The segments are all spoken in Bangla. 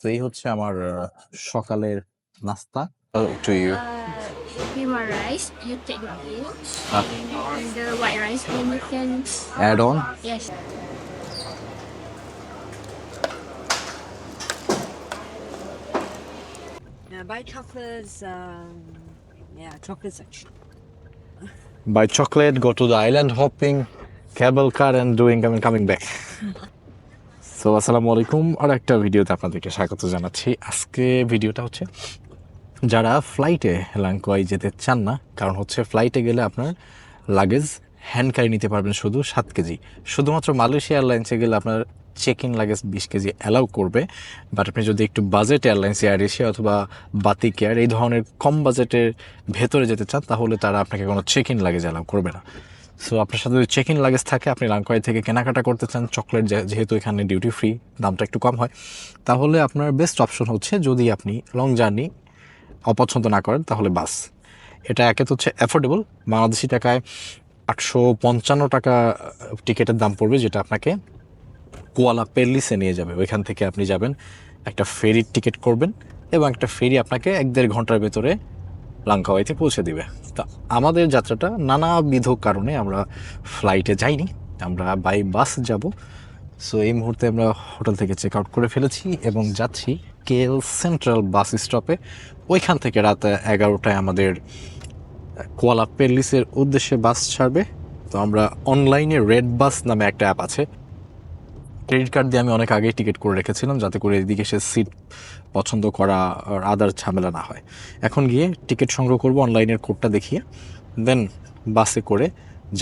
তো এই হচ্ছে আমার সকালের নাস্তা to you Uh, rice, you take the Ah. and the white rice, and you can add on yes. Yeah, buy chocolates. Um, yeah, chocolate section. by chocolate, go to the island hopping, cable car and doing and coming back. So আসসালামু আলাইকুম আর একটা ভিডিওতে আপনাদেরকে স্বাগত জানাচ্ছি। আজকে ভিডিওটা হচ্ছে, যারা ফ্লাইটে লাংকোয়াই যেতে চান না, কারণ হচ্ছে ফ্লাইটে গেলে আপনার লাগেজ হ্যান্ড ক্যারি নিতে পারবেন শুধু সাত কেজি। শুধুমাত্র মালয়েশিয়া এয়ারলাইন্সে গেলে আপনার চেক ইন লাগেজ বিশ কেজি অ্যালাউ করবে বাট আপনি যদি একটু বাজেট এয়ারলাইন্স এয়ার এশিয়া অথবা বাতিক এয়ার এই ধরনের কম বাজেটের ভেতরে যেতে চান, তাহলে তারা আপনাকে কোনো চেক ইন লাগেজ অ্যালাউ করবে না। সো আপনার সাথে যদি চেক ইন লাগেজ থাকে, আপনি লাংকোয়াই থেকে কেনাকাটা করতে চান চকলেট যেহেতু এখানে ডিউটি ফ্রি দামটা একটু কম হয়, তাহলে আপনার বেস্ট অপশন হচ্ছে যদি আপনি লং জার্নি অপছন্দ না করেন, তাহলে বাস। এটা একে তো হচ্ছে অ্যাফোর্ডেবল বাংলাদেশি টাকায় আটশো পঞ্চান্ন টাকা টিকিটের দাম পড়বে, যেটা আপনাকে কুয়ালা পেরলিসে নিয়ে যাবে। ওইখান থেকে আপনি যাবেন, একটা ফেরির টিকিট করবেন এবং একটা ফেরি আপনাকে এক দেড় ঘণ্টার ভেতরে লাঙ্কাওয়াইতে পৌঁছে দিবে। তা আমাদের যাত্রাটা নানাবিধ কারণে আমরা ফ্লাইটে যাইনি। আমরা বাই বাস যাব। সো এই মুহূর্তে আমরা হোটেল থেকে চেক আউট করে ফেলেছি এবং যাচ্ছি কেএল সেন্ট্রাল বাস স্টপে ওইখান থেকে রাত এগারোটায় আমাদের কোয়ালা পেরলিসের উদ্দেশ্যে বাস ছাড়বে। তো আমরা অনলাইনে রেড বাস নামে একটা অ্যাপ আছে। ক্রেডিট কার্ড দিয়ে আমি অনেক আগেই টিকিট করে রেখেছিলাম, যাতে করে এদিকে সে সিট পছন্দ করা আর আদার ঝামেলা না হয়। এখন গিয়ে টিকিট সংগ্রহ করব, অনলাইনের কোডটা দেখিয়ে, দেন বাসে করে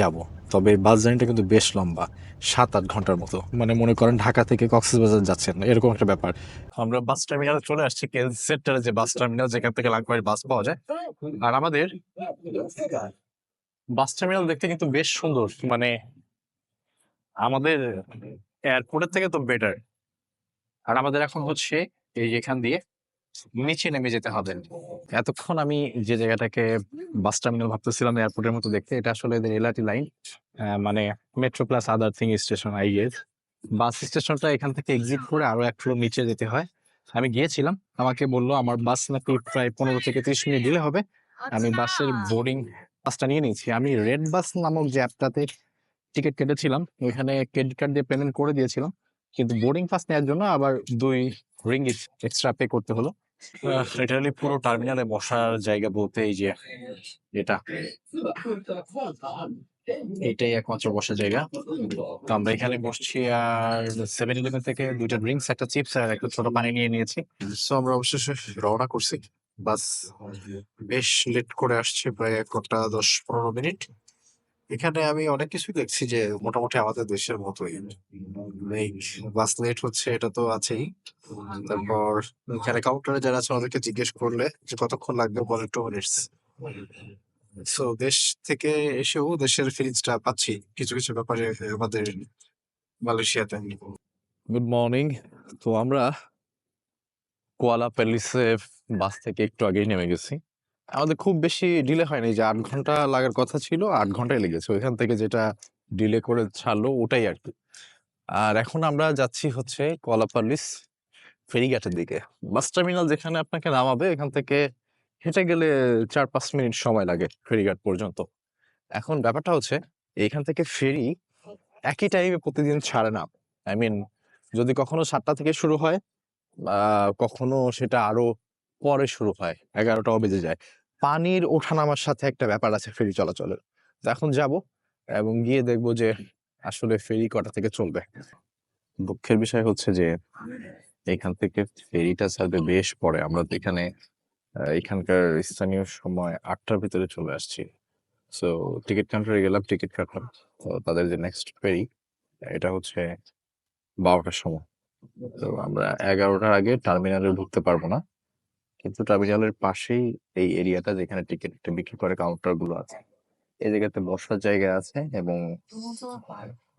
যাব। তবে বাস জার্নিটা কিন্তু বেশ লম্বা, সাত আট ঘণ্টার মতো। মানে মনে করেন ঢাকা থেকে কক্সবাজার যাচ্ছেন, এরকম একটা ব্যাপার। আমরা বাস টার্মিনালে চলে আসছি সেন্টারে যে বাস টার্মিনাল, যেখান থেকে লাংবাড়ি বাস পাওয়া যায়। আর আমাদের বাস টার্মিনাল দেখতে কিন্তু বেশ সুন্দর। মানে আমাদের এয়ারপোর্টের থেকে তো বেটার আর আমাদের এখন হচ্ছে এই এখান দিয়ে নিচে নেমে যেতে হবে। এতক্ষণ আমি যে জায়গাটাকে বাস টার্মিনাল ভাবতেছিলাম এয়ারপোর্টের মতো দেখতে এটা আসলে এলআরটি লাইন মানে metro plus other thing station I guess bus স্টেশনটা এখান থেকে এক্সিট করে আরও এক ফ্লোর নিচে যেতে হয়। আমি গিয়েছিলাম আমাকে বলল আমার বাস নাকি প্রায় পনেরো থেকে ত্রিশ মিনিট দিলে হবে। আমি বাসের বোর্ডিং পাসটা নিয়ে নিয়েছি। আমি রেড বাস নামক যে অ্যাপটাতে টিকিট কেটেছিলাম। ওইখানে ক্রেডিট কার্ড দিয়ে পেমেন্ট করে দিয়েছিলাম। কিন্তু বোর্ডিং পাস নেওয়ার জন্য আবার দুই রিঙ্গিট এক্সট্রা পে করতে হলো। লিটারালি পুরো টার্মিনালে বসার জায়গা বলতে এই যে এটা। এটাই একমাত্র বসার জায়গা। তো আমরা এখানে বসছি আর সেভেন ইলেভেন থেকে দুইটা ড্রিঙ্কস একটা চিপস আর একটা ছোট পানি নিয়ে নিয়েছি। সো আমরা অবশেষে রওনা করছি। বাস, বেশ লেট করে আসছে, প্রায় এক ঘণ্টা দশ পনেরো মিনিট। এখানে আমি অনেক কিছু দেখছি যে মোটামুটি আমাদের দেশের মতোই। বাস লেট হচ্ছে, এটা তো আছেই। তারপর এখানে কাউন্টারে যারা আছে, ওদেরকে জিজ্ঞেস করলে যে কতক্ষণ লাগবে বলে টু মিনিটস সো দেশ থেকে এসেও দেশের ফিলিংসটা পাচ্ছি। কিছু কিছু ব্যাপারে আমাদের মালয়েশিয়াতে। গুড মর্নিং তো আমরা কোয়ালা প্যালিসে বাস থেকে একটু আগেই নেমে গেছি। আমাদের খুব বেশি ডিলে হয়নি যে আট ঘণ্টা লাগার কথা ছিল, আট ঘন্টায় লেগেছে। ওইখান থেকে যেটা ডিলে করে ছাড়লো ওটাই আর কি। আর এখন আমরা যাচ্ছি হচ্ছে কলাপাল্লিস ফেরিঘাটের দিকে। বাস টার্মিনাল যেখানে আপনাকে নামাবে, এখান থেকে হেঁটে গেলে চার পাঁচ মিনিট সময় লাগে ফেরিঘাট পর্যন্ত। এখন ব্যাপারটা হচ্ছে এইখান থেকে ফেরি একই টাইমে প্রতিদিন ছাড়ে না। আই মিন যদি কখনো সাতটা থেকে শুরু হয় কখনো সেটা আরও পরে শুরু হয় এগারোটাও বেজে যায়। পানির ওঠানামার সাথে একটা ব্যাপার আছে ফেরি চলাচলের। তো এখন যাব এবং গিয়ে দেখব যে আসলে ফেরি কটা থেকে চলবে। দুঃখের বিষয় হচ্ছে যে এখান থেকে ফেরিটা ছাড়বে বেশ পরে। আমরা তো এখানে এখানকার স্থানীয় সময় আটটার ভিতরে চলে আসছি। সো টিকিট কাউন্টারে গেলাম টিকিট কাটলাম। তো তাদের যে নেক্সট ফেরি, এটা হচ্ছে বারোটার সময়। তো আমরা এগারোটার আগে টার্মিনালে ঢুকতে পারব না। কিন্তু টার্মিনালের পাশেই এই এরিয়াটা যেখানে টিকিট বিক্রি করে কাউন্টারগুলো আছে। এই জায়গাতে বসার জায়গা আছে এবং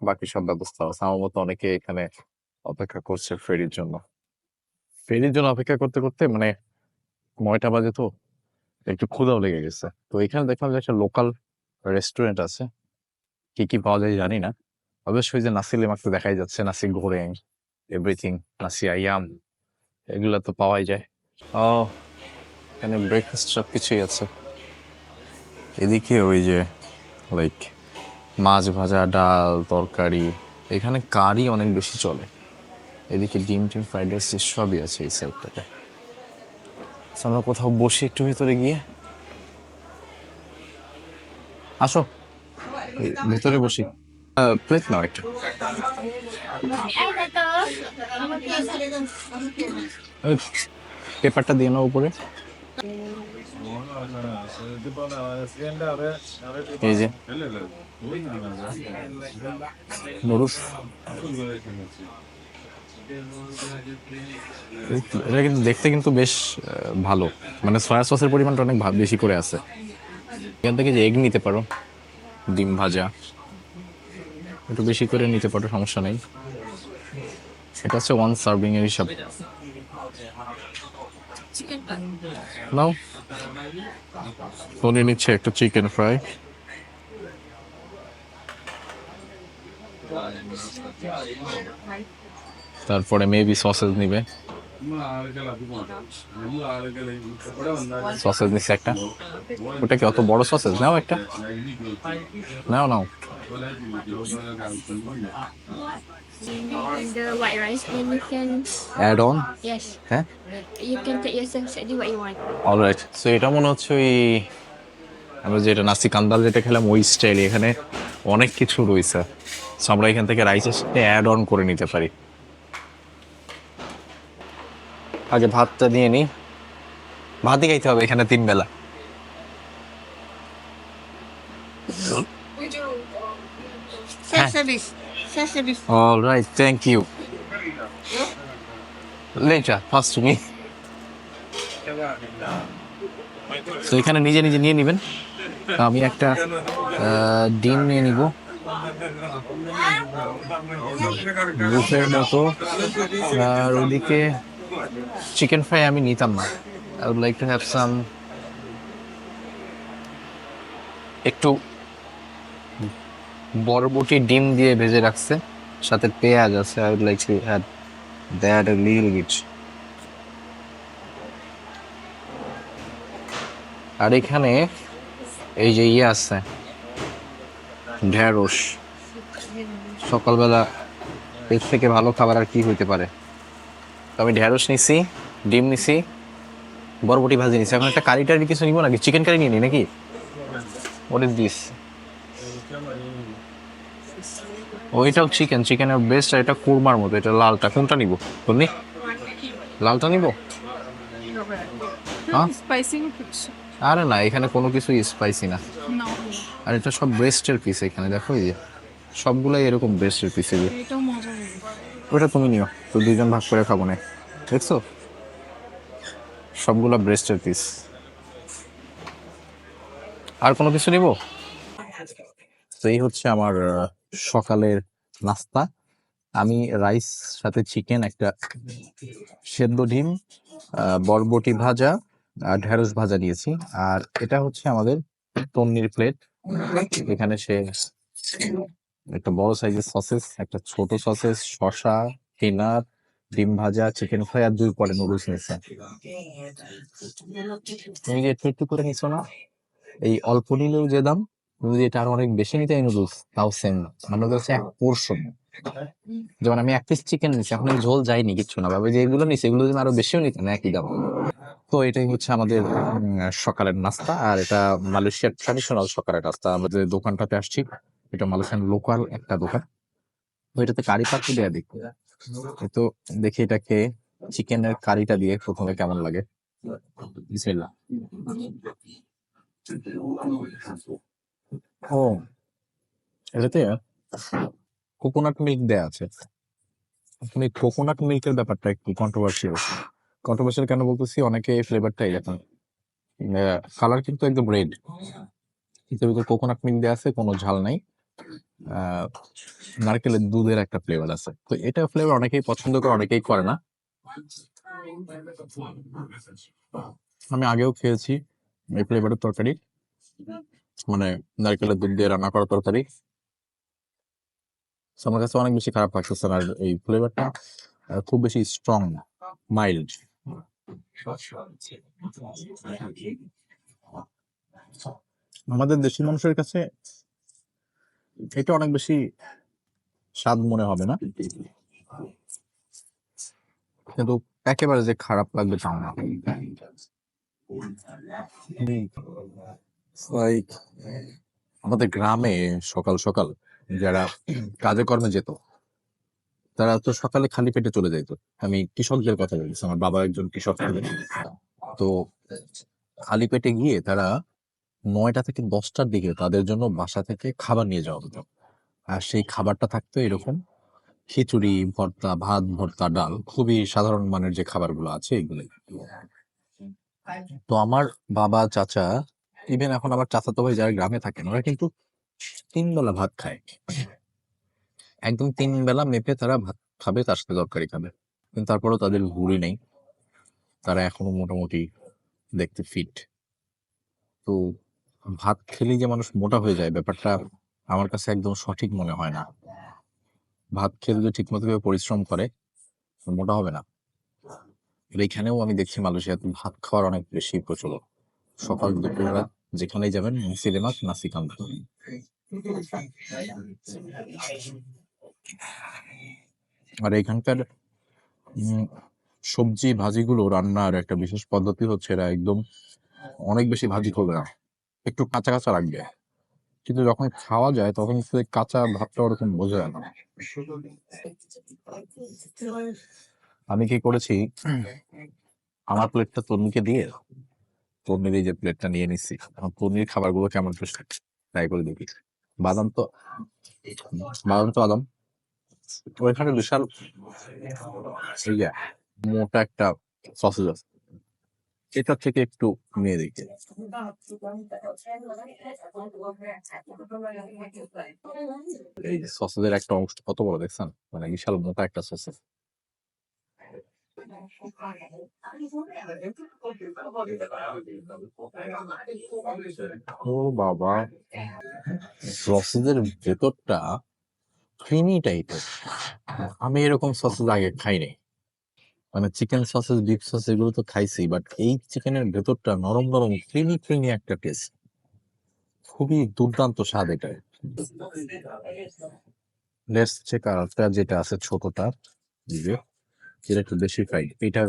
বাকি সব ব্যবস্থা আছে। আমার মতো অনেকে এখানে অপেক্ষা করছে ফেরির জন্য। ফেরির জন্য অপেক্ষা করতে করতে মানে নয়টা বাজে তো, একটু ক্ষুধাও লেগে গেছে। তো এখানে দেখলাম যে একটা লোকাল রেস্টুরেন্ট আছে। কি কি পাওয়া যায় জানি না। অবশ্যই যে নাসি লেমাক দেখাই যাচ্ছে নাসি গোরেং এভরিথিং নাসি আয়াম এগুলা তো পাওয়াই যায়। ও এখানে ব্রেকফাস্ট সব কিছুই আছে। এদিকে ওই যে লাইক মাছ ভাজা ডাল তরকারি এখানে কারি অনেক বেশি চলে। এদিকে ডিম টিম ফ্রাইড রাইস সবই আছে এই সাইডটাতে আমরা কোথাও বসি একটু ভেতরে গিয়ে। আসো ভেতরে বসি। প্লেট নাও একটা। পেপারটা দিয়ে নাও উপরে। এই যে। নুডলস এটা কিন্তু দেখতে কিন্তু বেশ ভালো। মানে সয়া সসের পরিমাণটা অনেক বেশি করে আছে। এখান থেকে যে এগ নিতে পারো, ডিম ভাজা। একটু বেশি করে নিতে পারো, সমস্যা নেই। এটা হচ্ছে ওয়ান সার্ভিং এর হিসাব। নাও তনি নিচ্ছে একটা চিকেন ফ্রাই তারপরে মেবি সসেজ নিবে। সসেজ নিচ্ছে একটা। ওটা কি অত বড় সসেজ নাও একটা। নাও নাও। The white rice, and you can, add on yes, হ্যাঁ you can take yourself exactly what you want. Alright so এটা মনে হচ্ছে ওই আমরা যেটা নাসি কান্দাল যেটা খেলাম ওই স্টাইল এখানে অনেক কিছু রয়েছে। সো আমরা এখান থেকে রাইসের সাথে অ্যাড অন করে নিতে পারি। আগে ভাতটা নিয়ে নিই। ভাতই খাইতে হবে এখানে তিন বেলা Self-service. Self-service. Alright thank you later first me তো এখানে নিজে নিজে নিয়ে নেবেন। আমি একটা ডিম নিয়ে নিব। বুফের মতো। আর ওদিকে চিকেন ফ্রাই আমি নিতাম না। I would like to have some একটু বরবটি ডিম দিয়ে ভেজে রাখছে। সাথে পেঁয়াজ আছে I would like to have that a little bit আর এখানে এই যে ইয়ে আছে, ঢেঁড়স। সকালবেলা এর থেকে ভালো খাবার আর কি হইতে পারে? তো আমি ঢেঁড়স নিছি, ডিম নিছি, বরবটি ভাজি নিছি। এখন একটা কারি টারি কিছু নিব নাকি? চিকেন কারি নিয়ে নি নাকি? হোয়াট ইজ দিস ওইটাও চিকেন চিকেনের বেস্ট আর এটা কুরমার মতো এটা লালটা। কোনটা নিব? বলনি? লালটা নিব? হ্যাঁ Spicy আরে না এখানে কোনো কিছু স্পাইসি না। আর এটা সব ব্রেস্টের পিস এখানে দেখো এই যে। সবগুলাই এরকম ব্রেস্টের পিস এগুলো ওটা তুমি নিও তো দুইজন ভাগ করে খাব না। দেখছ? সবগুলা ব্রেস্টের পিস আর কোনো কিছু নিব? তো এই হচ্ছে আমার সকালের নাস্তা। আমি রাইস সাথে চিকেন একটা সেদ্ধ ডিম বরবটি ভাজা আর ঢেঁড়স ভাজা নিয়েছি আর এটা হচ্ছে আমাদের তন্নির প্লেট এখানে সে একটা বড় সাইজের সসেস একটা ছোট সসেস শসা পিনাট ডিম ভাজা চিকেন ফ্রাই আর দুই পরে নুডলস নিয়েছে। তুমি যে একটু একটু করে নিছো না? এই অল্প নিলেও যে দাম যদি এটা আরও অনেক বেশি নিতে নুডলস তাও সেম মানে হচ্ছে এক পোর্শন যেমন আমি এক পিস চিকেন নিচ্ছি এখন এই ঝোল যায়নি কিচ্ছু না। ভাবে যে এগুলো নিচ্ছি এগুলো যদি আরও বেশিও নিতেন একই দাম। তো এটাই হচ্ছে আমাদের সকালের নাস্তা আর এটা মালয়েশিয়ার ট্র্যাডিশনাল সকালের নাস্তা। আমরা যে দোকানটাতে আসছি এটা মালয়েশিয়ান লোকাল একটা দোকান। তো এটাতে কারি পাত্র দেয়া। দেখি তো দেখি এটাকে চিকেনের কারিটা দিয়ে প্রথমে কেমন লাগে। বিসমিল্লাহ। ও এটাতে কোকোনাট মিল্ক দেয়া আছে। এই কোকোনাট মিল্কের ব্যাপারটা একটু কন্ট্রোভার্সিয়াল কন্ট্রোভার্সিয়াল কেন বলতেছি? অনেকে এই ফ্লেভারটা এরকম কালার কিন্তু একদম রেড কিন্তু ভিতরে কোকোনাট মিল্ক দেওয়া আছে, কোনো ঝাল নাই। নারকেলের দুধের একটা ফ্লেভার আছে। তো এটা ফ্লেভার অনেকেই পছন্দ করে, অনেকেই করে না। আমি আগেও খেয়েছি এই ফ্লেভারের তরকারি। মানে নারকেলের দুধ দিয়ে রান্না করা তরকারি। আমার কাছে অনেক বেশি খারাপ লাগতেছে আর এই ফ্লেভারটা খুব বেশি স্ট্রং মাইল্ড আমাদের দেশি মানুষের কাছে এটা অনেক বেশি স্বাদ মনে হবে না। কিন্তু একেবারে যে খারাপ লাগবে তাও না। আমাদের গ্রামে সকাল সকাল যারা কাজে কর্মে যেত, তারা তো সকালে খালি পেটে চলে যাইতো। আমি কৃষকদের কথা বলছি, আমার বাবা একজন কৃষক তো খালি পেটে গিয়ে তারা নয়টা থেকে দশটার দিকে তাদের জন্য বাসা থেকে খাবার নিয়ে যাওয়া হতো। আর সেই খাবারটা থাকতো এরকম খিচুড়ি, ভর্তা, ভাত, ভর্তা, ডাল, খুবই সাধারণ মানের যে খাবারগুলো আছে এগুলোই। তো আমার বাবা, চাচা ইভেন এখন আবার চাচাতো ভাই যারা গ্রামে থাকেন, ওরা কিন্তু তিন বেলা ভাত খায়। একদম তিন বেলা মেপে তারা ভাত খাবে, তার সাথে তরকারি খাবে। কিন্তু তারপরেও তাদের ভুড়ি নেই। তারা এখনও মোটামুটি দেখতে ফিট তো ভাত খেলেই যে মানুষ মোটা হয়ে যায়, ব্যাপারটা আমার কাছে একদম সঠিক মনে হয় না। ভাত খেলে যদি ঠিক মতো করে পরিশ্রম করে, মোটা হবে না। আর এইখানেও আমি দেখছি মালয়েশিয়াতে ভাত খাওয়ার অনেক বেশি প্রচলন। সকাল দুপুর রাত যেখানেই যাবেন সিলেমাস নাসি কান্দা আর এখানকার সবজি ভাজিগুলো রান্নার একটা বিশেষ পদ্ধতি হচ্ছে এরা একদম অনেক বেশি ভাজি করবে না। একটু কাঁচা কাঁচা রাখবে কিন্তু যখন খাওয়া যায় তখন সে কাঁচা ভাবটা ওরকম বোঝা যায় না। আমি কি করেছি? আমার প্লেটটা তন্নিকে দিয়ে তন্নির এই যে প্লেটটা নিয়ে নিচ্ছি এখন তন্নির খাবারগুলো কেমন ট্রাই করে দেখি। বাদাম তো বাদাম তো বাদাম ওইখানে বিশাল মোটা একটা সসেজ আছে। এটা থেকে একটু নিয়ে দেখি। এই সসেজের একটা অংশ, কত বড় দেখছেন? মানে বিশাল মোটা একটা সসেজ ও বাবা। সসেজের ভেতরটা ক্রিমি টাইপের আমি এরকম সসেজ আগে খাইনি। মানে চিকেন সসেজ বিফ সস এগুলো তো খাইছি বাট এই চিকেনের ভেতরটা নরম নরম ক্রিমি ক্রিমি একটা টেস্ট খুবই দুর্দান্ত স্বাদ এটা। লেটস চেক আউটটা যেটা আছে ছোটটা যে যেটা একটু বেশি ফ্রাইড এটা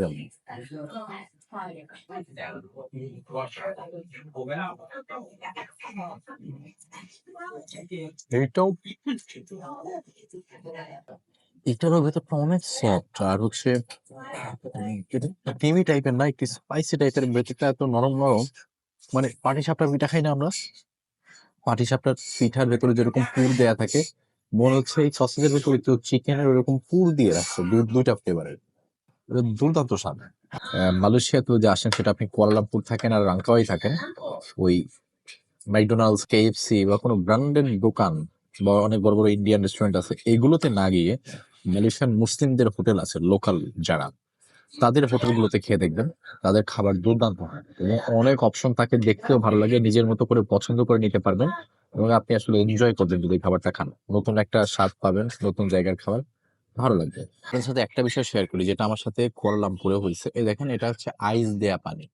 এইটাও আর হচ্ছে ক্রিমি টাইপের না স্পাইসি টাইপের এত নরম নরম মানে পাটি সাপটা পিঠা খাই না আমরা, পাটি সাপটার পিঠার ভেতরে যেরকম পুর দেয়া থাকে মনে হচ্ছে এই সসেজের ভেতরে একটু চিকেনের ওরকম পুর দিয়ে রাখছে দুইটা ফ্লেভারের দুর্দান্ত স্বাদ। মালয়েশিয়াতে যে আসেন, সেটা আপনি কুয়ালালামপুর থাকেন আর রাঙ্কাওয়াই থাকেন। ওই ম্যাকডোনাল্ডস কেএফসি বা কোনো ব্র্যান্ডেড দোকান বা অনেক বড় বড় ইন্ডিয়ান রেস্টুরেন্ট আছে, এগুলোতে না গিয়ে মালয়েশিয়ান মুসলিমদের হোটেল আছে লোকাল যারা, তাদের হোটেলগুলোতে খেয়ে দেখবেন, তাদের খাবার দুর্দান্ত হয়। এবং অনেক অপশন থাকে, দেখতেও ভালো লাগে, নিজের মতো করে পছন্দ করে নিতে পারবেন। এবং আপনি আসলে এনজয় করবেন যদি খাবারটা খান। নতুন একটা স্বাদ পাবেন, নতুন জায়গার খাবার, ভালো লাগবে। আপনার সাথে একটা বিষয় শেয়ার করি, যেটা আমার সাথে কুয়ালালামপুরে হয়েছে। এই দেখেন, এটা হচ্ছে আইস দেয়া পানি।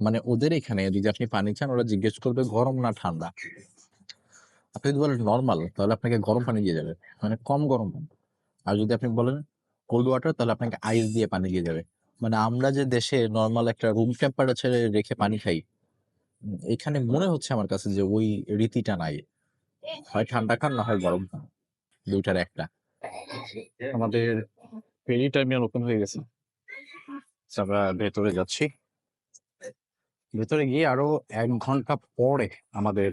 মানে ওদের এখানে যদি আপনি পানি চান, ওরা জিজ্ঞেস করবে গরম না ঠান্ডা। আপনি যদি বলেন নর্মাল তাহলে আপনাকে গরম পানি দিয়ে যাবে। মানে কম গরম পানি। আর যদি আপনি বলেন কোল্ড ওয়াটার তাহলে আপনাকে আইস দিয়ে পানি দিয়ে যাবে। মানে আমরা যে দেশে নর্মাল একটা রুম টেম্পারেচারে রেখে পানি খাই এখানে মনে হচ্ছে আমার কাছে যে ওই রীতিটা নাই। হয় ঠান্ডা খান না হয় গরম খান। দুইটার একটা। আমাদের ফেরি টার্মিনাল ওপেন হয়ে গেছে। আমরা ভেতরে যাচ্ছি। ভেতরে গিয়ে আরও এক ঘণ্টা পরে আমাদের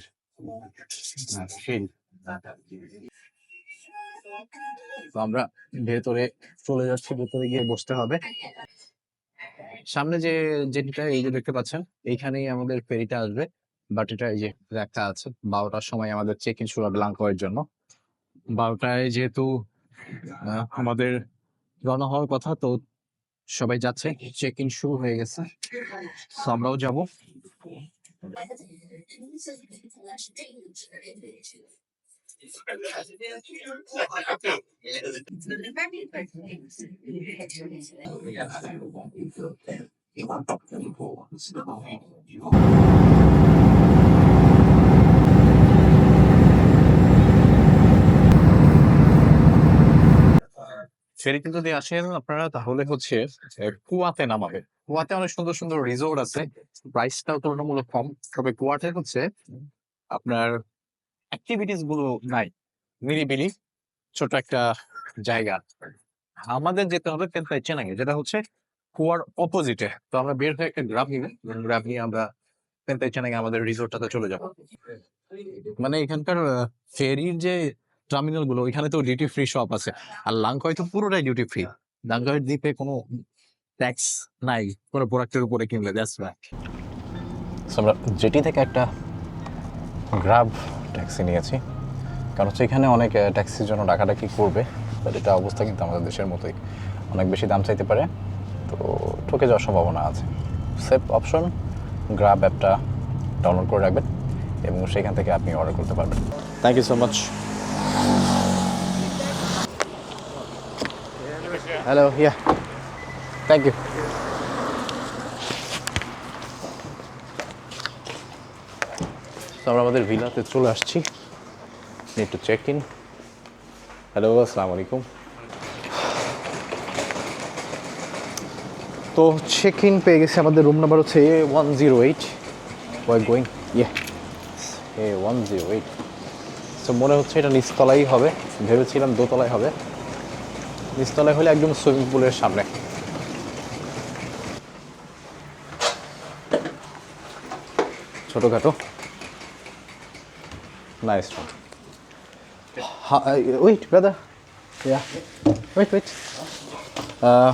আমরা ভেতরে চলে যাচ্ছি ভেতরে গিয়ে বসতে হবে। সামনে যে যেটা এই যে দেখতে পাচ্ছেন, এইখানেই আমাদের ফেরিটা আসবে। বাট এটা এই যে লেখা আছে, বারোটার সময় আমাদের চেক ইন শুরু হবে লাঙ্কয়ের জন্য। বারোটায় যেহেতু আমাদের রওনা হওয়ার কথা, তো সবাই যাচ্ছে। চেক ইন শুরু হয়ে গেছে। আমরাও যাব। ফেরিতে যদি আসেন, আপনারা তাহলে হচ্ছে কুয়াতে নামাবে কুয়াতে অনেক সুন্দর সুন্দর রিসোর্ট আছে। প্রাইসটাও তুলনামূলক কম। তবে কুয়াতে হচ্ছে, আপনার অ্যাক্টিভিটিসগুলো নাই। নিরিবিলি ছোট একটা জায়গা আমাদের যেতে হবে পেন্তাই চেনাঙ্গে যেটা হচ্ছে কুয়ার অপোজিটে তো আমরা বের হয়ে একটা গ্রাফ নিব গ্রাফ নিয়ে আমরা পেন্তাই চেনাঙ্গে আমাদের রিসোর্টটাতে চলে যাব। মানে এখানকার ফেরির যে টার্মিনালগুলো এখানে তো ডিউটি ফ্রি শপ আছে। আর লাংকয় তো পুরোটাই ডিউটি ফ্রি লাংকয়ের দ্বীপে কোনো ট্যাক্স নাই। কোনো প্রোডাক্টের উপরে কিনলে দ্যাটস রাইট আমরা জেটি থেকে একটা গ্রাব ট্যাক্সি নিয়েছি। কারণ হচ্ছে এখানে অনেক ট্যাক্সির জন্য ডাকাডাকি করবে বাট এটা অবস্থা কিন্তু আমাদের দেশের মতোই। অনেক বেশি দাম চাইতে পারে তো ঠকে যাওয়ার সম্ভাবনা আছে। সেফ অপশন গ্রাব অ্যাপটা ডাউনলোড করে রাখবেন এবং সেখান থেকে আপনি অর্ডার করতে পারবেন। Thank you so much hello yeah thank you তো আমরা আমাদের ভিলাতে চলে আসছি। Need to check in hello আসসালামু আলাইকুম তো চেক ইন পেয়ে গেছে আমাদের রুম নাম্বার হচ্ছে A one zero eight why going ইয়ে এ ওয়ান জিরো এইট তো মনে হচ্ছে এটা নিচতলাই হবে। ভেবেছিলাম দোতলায় হবে। নিচতলায় হলে একদম সুইমিং পুলের সামনে। ছোটোখাটো। Nice wait brother Yeah. Wait, wait. Uh,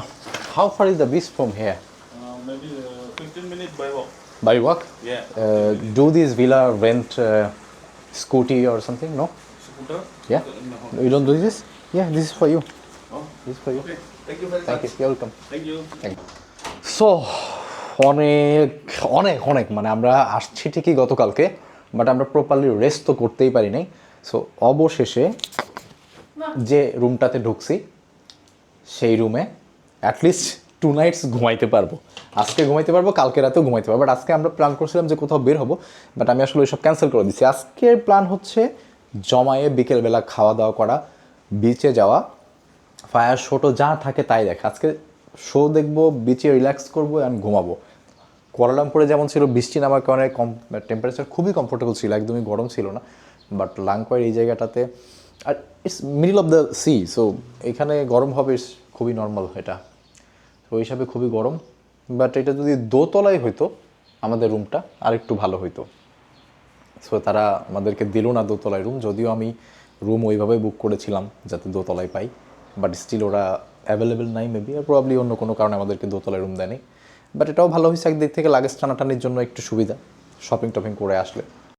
how far is the beach from here? Uh, maybe uh, 15 minutes by walk. By walk? Yeah. Uh, do these villa rent uh, scooty or something? No? Scooter? Yeah? No. You don't do this? Yeah, this is for you. Oh, This is for you. okay. Thank you very Thank you. much. You're welcome. Thank you. So অনেক অনেক অনেক মানে আমরা আসছি ঠিকই গতকালকে বাট আমরা প্রপারলি রেস্ট তো করতেই পারি নাই। সো অবশেষে যে রুমটাতে ঢুকছি, সেই রুমে অ্যাটলিস্ট টু নাইটস ঘুমাইতে পারব। আজকে ঘুমাইতে পারব, কালকে রাতেও ঘুমাইতে পারব। বাট আজকে আমরা প্ল্যান করছিলাম যে কোথাও বের হব বাট আমি আসলে ওইসব ক্যান্সেল করে দিচ্ছি আজকের প্ল্যান হচ্ছে জমায়ে বিকেলবেলা খাওয়া দাওয়া করা বিচে যাওয়া। ফায়ার শোটো যা থাকে তাই দেখা। আজকে শো দেখব বিচে রিল্যাক্স করব অ্যান্ড ঘুমাবো। কুয়ালালামপুরে যেমন ছিল, বৃষ্টি নামার কারণে কম টেম্পারেচার খুবই কমফোর্টেবল ছিল, একদমই গরম ছিল না। বাট লাংকয়ের এই জায়গাটাতে, আর it's middle of the sea so এখানে গরম হবে খুবই নর্মাল এটা। ওই হিসাবে খুবই গরম। বাট এটা যদি দোতলায় হইতো, আমাদের রুমটা আর একটু ভালো হইতো। সো তারা আমাদেরকে দিল না দোতলায় রুম যদিও আমি রুম ওইভাবে বুক করেছিলাম, যাতে দোতলায় পাই। বাট স্টিল ওরা অ্যাভেলেবেল নাই মেবি আর প্রবাবলি অন্য কোনো কারণে আমাদেরকে দোতলায় রুম দেয়নি। বাট এটাও ভালো হয়েছে, একদিক থেকে লাগেজ টানাটানির জন্য একটু সুবিধা শপিং টপিং করে আসলে।